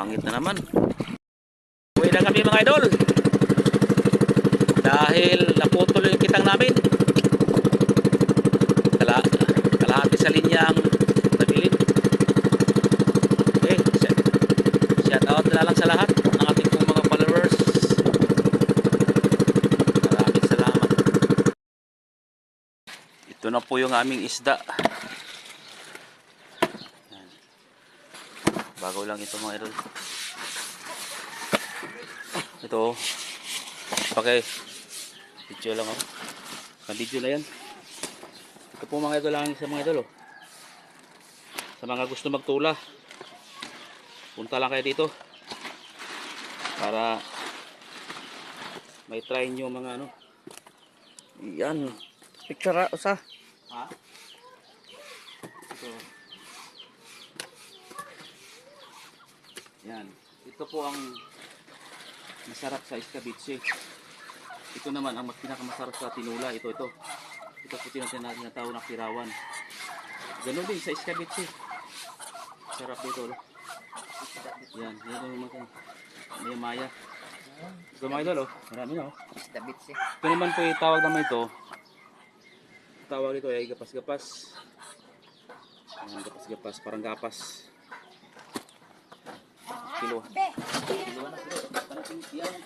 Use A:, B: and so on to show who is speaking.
A: Pangit na naman. Uwi na kami mga idol. Dahil naputol yung kitang namin. Kala, kalahati sa linya ang nabilin. Okay, shout, shout out na lang sa lahat ng ating mga followers. Maraming salamat. Ito na po yung aming isda. Bago lang ito mga idol. Ito. oh. Okay. Video lang ako. Ang video na yan. Ito po mga idol lang sa mga idol. Oh. Sa mga gusto magtula. Punta lang kayo dito. Para may try nyo mga ano.
B: Yan. Picture ra usa.
A: Ha? Ito. Yan. Ito po ang masarap sa escabeche. Ito naman ang mas pinakamasarap sa tinula. Ito, ito. Ito po tinatawag na tawag na kirawan. Ganun din sa escabeche. Sarap dito. Yan. Yan yung mga may maya. Ito mga idol, oh. Marami na, oh.
B: Bitsi.
A: Ito naman po yung tawag naman ito. Tawag ito ay gapas-gapas. Gapas-gapas, parang gapas. Kilo. Kilo na, kilo. Parang yan.